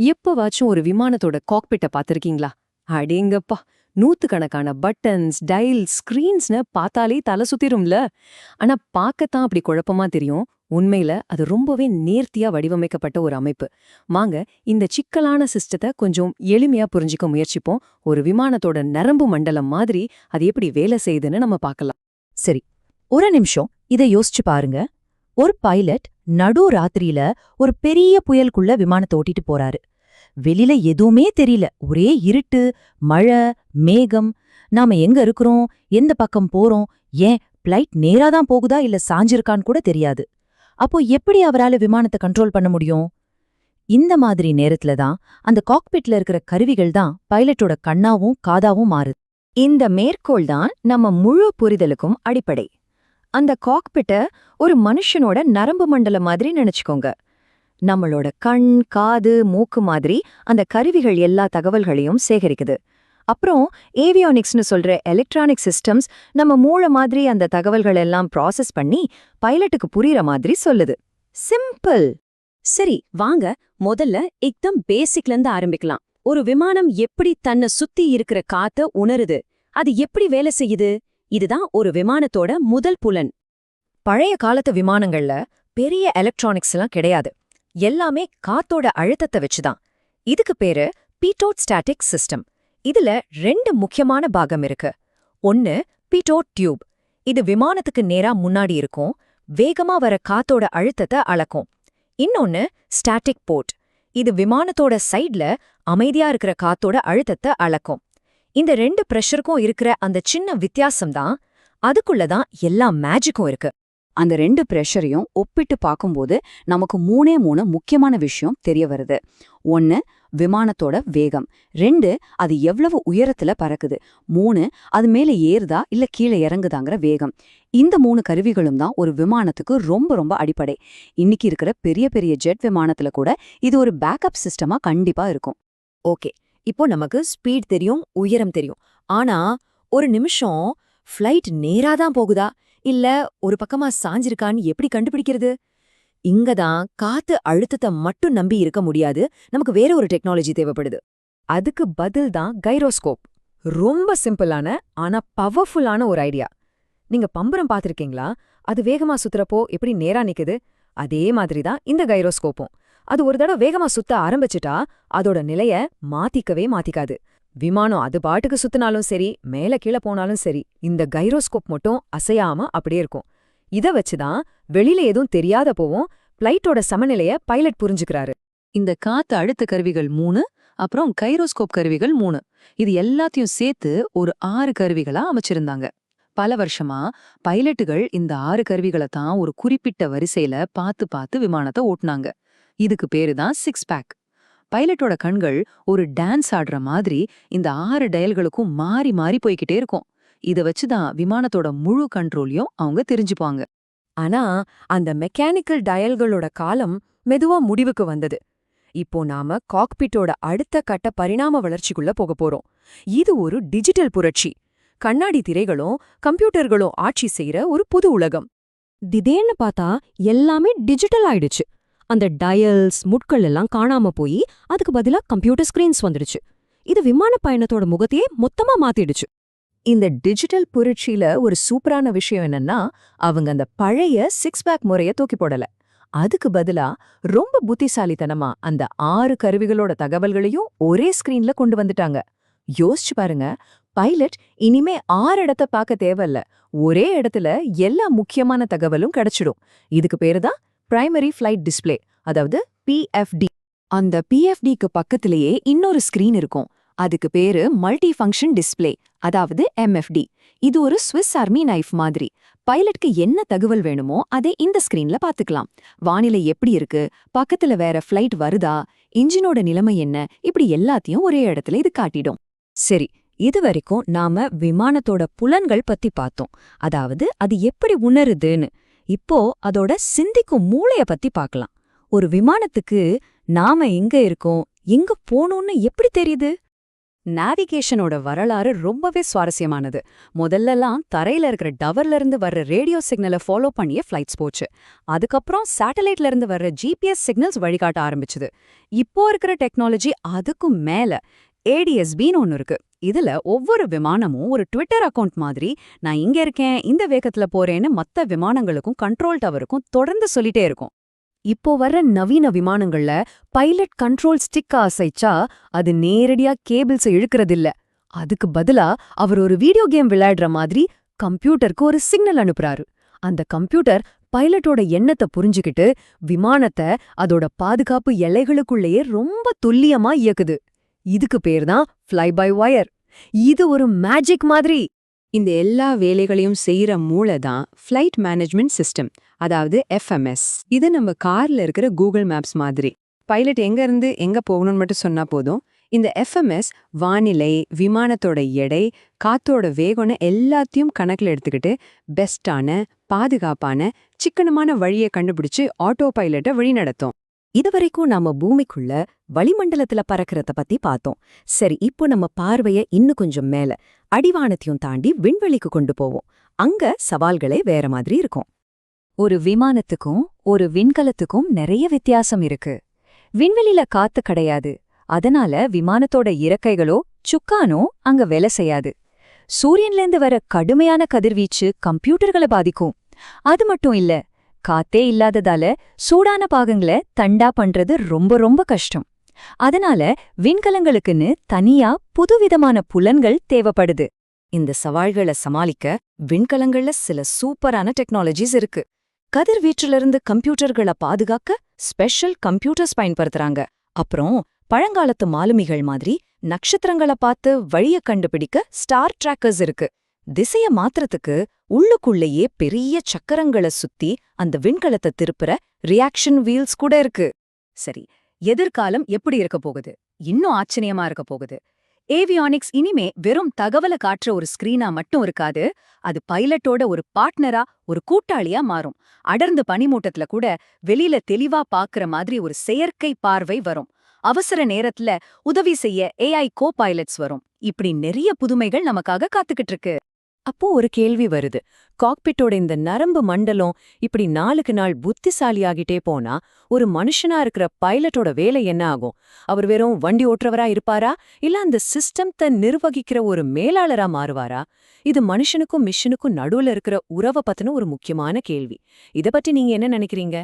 எப்பவாச்சும் ஒரு விமானத்தோட காக்பிட்ட பாத்திருக்கீங்களா அடேங்கப்பா! நூத்துக்கணக்கான பட்டன்ஸ் டைல் ஸ்கிரீன்ஸ்னு பார்த்தாலே தலை சுத்திரும்ல. ஆனா பார்க்கத்தான் அப்படி குழப்பமா தெரியும். உண்மையில அது ரொம்பவே நேர்த்தியா வடிவமைக்கப்பட்ட ஒரு அமைப்பு. வாங்க இந்த சிக்கலான சிஸ்டத்தை கொஞ்சம் எளிமையா புரிஞ்சுக்க முயற்சிப்போம். ஒரு விமானத்தோட நரம்பு மண்டலம் மாதிரி அது எப்படி வேலை செய்யுதுன்னு நம்ம பார்க்கலாம். சரி ஒரு நிமிஷம். இதை யோசிச்சு பாருங்க. ஒரு பைலட் நடு ராத்திரியில ஒரு பெரிய புயலுக்குள்ள விமானத்தை ஓட்டிட்டு போறாரு. வெளியில எதுவுமே தெரியல. ஒரே இருட்டு மழை மேகம். நாம எங்க இருக்கிறோம்? எந்த பக்கம் போறோம்? ஏன் பிளைட் நேரா தான் போகுதா? இல்ல சாஞ்சிருக்கான்னு கூட தெரியாது. அப்போ எப்படி அவரால விமானத்தை கண்ட்ரோல் பண்ண முடியும்? இந்த மாதிரி நேரத்துல தான் அந்த காக்பிட்ல இருக்கிற கருவிகள் தான் பைலட்டோட கண்ணாவும் காதாவும் மாறுது. இந்த மேற்கோள் தான் நம்ம முழு புரிதலுக்கும் அடிப்படை. அந்த காக்பிட்ட ஒரு மனுஷனோட நரம்பு மண்டலம் மாதிரி நினைச்சுக்கோங்க. நம்மளோட கண் காது மூக்கு மாதிரி அந்த கருவிகள் எல்லா தகவல்களையும் சேகரிக்குது. அப்புறம் ஏவியானிக்ஸ்னு சொல்ற எலக்ட்ரானிக் சிஸ்டம்ஸ் நம்ம மூளை மாதிரி அந்த தகவல்கள் எல்லாம் ப்ராசஸ் பண்ணி பைலட்டுக்கு புரியுற மாதிரி சொல்லுது. சிம்பிள். சரி வாங்க முதல்ல எக்தம் பேசிக்ல இருந்து ஆரம்பிக்கலாம். ஒரு விமானம் எப்படி தன்னை சுத்தி இருக்கிற காத்த உணருது? அது எப்படி வேலை செய்யுது? இதுதான் ஒரு விமானத்தோட முதல் புலன். பழைய காலத்து விமானங்கள்ல பெரிய எலக்ட்ரானிக்ஸ் எல்லாம் கிடையாது. எல்லாமே காத்தோட அழுத்தத்தை வச்சுதான். இதுக்கு பேரு பீட்டோட் ஸ்டாட்டிக் சிஸ்டம். இதுல ரெண்டு முக்கியமான பாகம் இருக்கு. ஒன்னு பீட்டோட் டியூப் இது விமானத்துக்கு நேரா முன்னாடி இருக்கும் வேகமா வர காத்தோட அழுத்தத்தை அளக்கும். இன்னொன்னு ஸ்டாட்டிக் போர்ட். இது விமானத்தோட சைட்ல அமைதியா இருக்கிற காத்தோட அழுத்தத்தை அளக்கும். இந்த ரெண்டு பிரஷருக்கும் இருக்கிற அந்த சின்ன வித்தியாசம் தான் அதுக்குள்ள தான் எல்லா மேஜிக்கும் இருக்கு. அந்த ரெண்டு ப்ரெஷரையும் ஒப்பிட்டு பார்க்கும்போது நமக்கு மூணே மூணு முக்கியமான விஷயம் தெரிய வருது. ஒன்னு விமானத்தோட வேகம். ரெண்டு அது எவ்வளவு உயரத்துல பறக்குது. மூணு அது மேல ஏறுதா இல்ல கீழே இறங்குதாங்கிற வேகம். இந்த மூணு கருவிகளும் தான் ஒரு விமானத்துக்கு ரொம்ப ரொம்ப அடிப்படை. இன்னைக்கு இருக்கிற பெரிய பெரிய ஜெட் விமானத்துல கூட இது ஒரு பேக்கப் சிஸ்டமா கண்டிப்பா இருக்கும். ஓகே இப்போ நமக்கு ஸ்பீட் தெரியும் உயரம் தெரியும். ஆனா ஒரு நிமிஷம் ஃப்ளைட் நேரா தான் போகுதா? இல்ல ஒரு பக்கமா சாஞ்சிருக்கான்னு எப்படி கண்டுபிடிக்கிறது? இங்க தான் காத்து அழுத்தத்தை மட்டும் நம்பி இருக்க முடியாது. நமக்கு வேற ஒரு டெக்னாலஜி தேவைப்படுது. அதுக்கு பதில் தான் கைரோஸ்கோப். ரொம்ப சிம்பிளான ஆனா பவர்ஃபுல்லான ஒரு ஐடியா நீங்க பம்பரம் பார்த்திருக்கீங்களா? அது வேகமா சுத்துறப்போ எப்படி நேரா நிக்குது? அதே மாதிரி தான் இந்த கைரோஸ்கோப்பும். அது ஒரு தடவை வேகமா சுத்த ஆரம்பிச்சிட்டா அதோட நிலைய மாத்திக்கவே மாத்திக்காது. விமானம் அது பாட்டுக்கு சுத்தினாலும் சரி மேல கீழே போனாலும் சரி இந்த கைரோஸ்கோப் மட்டும் அசையாம அப்படியே இருக்கும். இத வச்சுதான் வெளியில எதுவும் தெரியாத போவும் பிளைட்டோட சமநிலைய பைலட் புரிஞ்சுக்கிறாரு. இந்த காத்து அழுத்த கருவிகள் மூணு அப்புறம் கைரோஸ்கோப் கருவிகள் மூணு. இது எல்லாத்தையும் சேர்த்து ஒரு ஆறு கருவிகளா அமைச்சிருந்தாங்க. பல வருஷமா பைலட்டுகள் இந்த ஆறு கருவிகளை தான் ஒரு குறிப்பிட்ட வரிசையில பார்த்து பார்த்து விமானத்தை ஓட்டுனாங்க. இதுக்கு பேரு தான் சிக்ஸ் பேக். பைலட்டோட கண்கள் ஒரு டான்ஸ் ஆடுற மாதிரி இந்த ஆறு டயல்களுக்கும் மாறி மாறி போய்கிட்டே இருக்கும். இத வச்சுதான் விமானத்தோட முழு கண்ட்ரோலையும் அவங்க தெரிஞ்சுப்பாங்க. ஆனா அந்த மெக்கானிக்கல் டயல்களோட காலம் மெதுவா முடிவுக்கு வந்தது. இப்போ நாம காக்பிட்டோட அடுத்த கட்ட பரிணாம வளர்ச்சிக்குள்ள போக போறோம். இது ஒரு டிஜிட்டல் புரட்சி. கண்ணாடி திரைகளும் கம்ப்யூட்டர்களும் ஆட்சி செய்யற ஒரு புது உலகம். திடீர்னு பார்த்தா எல்லாமே டிஜிட்டல் ஆயிடுச்சு. அந்த டயல்ஸ் முட்கள் எல்லாம் காணாம போய் அதுக்கு பதிலா கம்ப்யூட்டர் ஸ்கிரீன்ஸ் வந்துடுச்சு. இது விமான பயணத்தோட முகத்தையே மொத்தமா மாத்திடுச்சு. இந்த டிஜிட்டல் புரட்சியில ஒரு சூப்பரான விஷயம் என்னன்னா அவங்க அந்த பழைய சிக்ஸ் பேக் முறைய தூக்கி போடல. அதுக்கு பதிலா ரொம்ப புத்திசாலித்தனமா அந்த ஆறு கருவிகளோட தகவல்களையும் ஒரே ஸ்கிரீன்ல கொண்டு வந்துட்டாங்க. யோசிச்சு பாருங்க பைலட் இனிமே ஆறு இடத்த பார்க்க தேவையில்ல. ஒரே இடத்துல எல்லா முக்கியமான தகவலும் கிடைச்சிடும். இதுக்கு பேரு தான் பிரைமரி ஃப்ளைட் டிஸ்ப்ளே அதாவது பிஎஃப்டி அந்த பிஎஃப்டிக்கு பக்கத்திலேயே இன்னொரு ஸ்கிரீன் இருக்கும். அதுக்கு பேரு மல்டி ஃபங்க்ஷன் டிஸ்ப்ளே அதாவது எம்எஃப்டி இது ஒரு சுவிஸ் ஆர்மி நைஃப் மாதிரி. பைலட்க்கு என்ன தகவல் வேணுமோ அதை இந்த ஸ்கிரீன்ல பாத்துக்கலாம் வானிலை எப்படி இருக்கு? பக்கத்துல வேற ஃப்ளைட் வருதா? இன்ஜினோட நிலைமை என்ன? இப்படி எல்லாத்தையும் ஒரே இடத்துல இது காட்டிடும். சரி இதுவரைக்கும் நாம விமானத்தோட புலன்கள் பத்தி பார்த்தோம். அதாவது அது எப்படி உணருதுன்னு. இப்போ அதோட சிந்திக்கும் மூளைய பத்தி பார்க்கலாம். ஒரு விமானத்துக்கு நாம எங்க இருக்கோம் எங்க போனோம்னு எப்படி தெரியுது? நேவிகேஷனோட வரலாறு ரொம்பவே சுவாரஸ்யமானது. முதல்லலாம் தரையில இருக்கிற டவர்ல இருந்து வர்ற ரேடியோ சிக்னலை ஃபாலோ பண்ணியே ஃப்ளைட்ஸ் போச்சு. அதுக்கப்புறம் சேட்டலைட்ல இருந்து வர்ற ஜிபிஎஸ் சிக்னல்ஸ் வழிகாட்ட ஆரம்பிச்சுது. இப்போ இருக்கிற டெக்னாலஜி அதுக்கும் மேல. ஏடிஎஸ்பின்னு ஒன்னு இருக்கு. இதுல ஒவ்வொரு விமானமும் ஒரு ட்விட்டர் அக்கவுண்ட் மாதிரி நான் இங்க இருக்கேன் இந்த வேகத்துல போறேன்னு மத்த விமானங்களுக்கும் கண்ட்ரோல் டவருக்கும் தொடர்ந்து சொல்லிட்டே இருக்கும். இப்போ வர்ற நவீன விமானங்கள்ல பைலட் கண்ட்ரோல் ஸ்டிக்க அசைச்சா அது நேரடியா கேபிள்ஸ் இழுக்கிறதில்ல. அதுக்கு பதிலா அவர் ஒரு வீடியோ கேம் விளையாடுற மாதிரி கம்ப்யூட்டருக்கு ஒரு சிக்னல் அனுப்புறாரு. அந்த கம்ப்யூட்டர் பைலட்டோட எண்ணத்தை புரிஞ்சுக்கிட்டு விமானத்தை அதோட பாதுகாப்பு எல்லைகளுக்குள்ளேயே ரொம்ப துல்லியமா இயக்குது. இதுக்கு பேர் தான் ஃப்ளை பை ஒயர் இது ஒரு மேஜிக் மாதிரி. இந்த எல்லா வேலைகளையும் செய்யற மூளை தான் ஃப்ளைட் மேனேஜ்மெண்ட் சிஸ்டம் அதாவது எஃப்எம்எஸ் இது நம்ம கார்ல இருக்கிற கூகுள் மேப்ஸ் மாதிரி. பைலட் எங்க இருந்து எங்க போகணும்னு மட்டும் சொன்னா போதும். இந்த எஃப்எம்எஸ் வானிலை விமானத்தோட எடை காத்தோட வேகம்னு எல்லாத்தையும் கணக்குல எடுத்துக்கிட்டு பெஸ்டான பாதுகாப்பான சிக்கனமான வழியை கண்டுபிடிச்சு ஆட்டோ பைலட்டை வழிநடத்தும். இதுவரைக்கும் நாம பூமிக்குள்ள வளிமண்டலத்துல பறக்கிறத பத்தி பார்த்தோம். சரி இப்போ நம்ம பார்வைய இன்னும் கொஞ்சம் மேல அடிவானத்தையும் தாண்டி விண்வெளிக்கு கொண்டு போவோம். அங்க சவால்களே வேற மாதிரி இருக்கும். ஒரு விமானத்துக்கும் ஒரு விண்கலத்துக்கும் நிறைய வித்தியாசம் இருக்கு. விண்வெளில காத்து கிடையாது. அதனால விமானத்தோட இறக்கைகளோ சுக்கானோ அங்க வேலை செய்யாது. சூரியன்லேருந்து வர கடுமையான கதிர்வீச்சு கம்ப்யூட்டர்களை பாதிக்கும். அது மட்டும் இல்ல காத்தே இல்லாததால சூடான பாகங்களை தண்டா பண்றது ரொம்ப ரொம்ப கஷ்டம். அதனால விண்கலங்களுக்குன்னு தனியா புதுவிதமான புலன்கள் தேவைப்படுது. இந்த சவால்களை சமாளிக்க விண்கலங்கள்ல சில சூப்பரான டெக்னாலஜிஸ் இருக்கு. கதிர்வீற்றிலிருந்து கம்ப்யூட்டர்களை பாதுகாக்க ஸ்பெஷல் கம்ப்யூட்டர்ஸ் பயன்படுத்துறாங்க. அப்புறம் பழங்காலத்து மாலுமிகள் மாதிரி நட்சத்திரங்கள பார்த்து வழிய கண்டுபிடிக்க ஸ்டார் ட்ராக்கர்ஸ் இருக்கு. திசைய மாத்திரத்துக்கு உள்ளுக்குள்ளேயே பெரிய சக்கரங்களை சுத்தி அந்த விண்கலத்தை திருப்புற ரியாக்ஷன் வீல்ஸ் கூட இருக்கு. சரி எதிர்காலம் எப்படி இருக்க போகுது? இன்னும் ஆச்சரியமா இருக்க போகுது. ஏவியானிக்ஸ் இனிமே வெறும் தகவல காட்டுற ஒரு ஸ்கிரீனா மட்டும் இருக்காது. அது பைலட்டோட ஒரு பார்ட்னரா ஒரு கூட்டாளியா மாறும். அடர்ந்த பனிமூட்டத்துல கூட வெளியில தெளிவா பாக்குற மாதிரி ஒரு செயற்கை பார்வை வரும். அவசர நேரத்துல உதவி செய்ய ஏஐ கோ பைலட்ஸ் வரும். இப்படி நிறைய புதுமைகள் நமக்காக காத்துக்கிட்டு இருக்கு. அப்போ ஒரு கேள்வி வருது. காக்பிட்டோட இந்த நரம்பு மண்டலம் இப்படி நாளுக்கு நாள் புத்திசாலியாகிட்டே போனா ஒரு மனுஷனா இருக்கிற பைலட்டோட வேலை என்ன ஆகும்? அவர் வெறும் வண்டி ஓட்டுறவரா இருப்பாரா? இல்ல அந்த சிஸ்டம்த்தை நிர்வகிக்கிற ஒரு மேலாளரா மாறுவாரா? இது மனுஷனுக்கும் மிஷினுக்கும் நடுவுல இருக்கிற உறவை பத்தின ஒரு முக்கியமான கேள்வி. இத பத்தி நீங்க என்ன நினைக்கிறீங்க?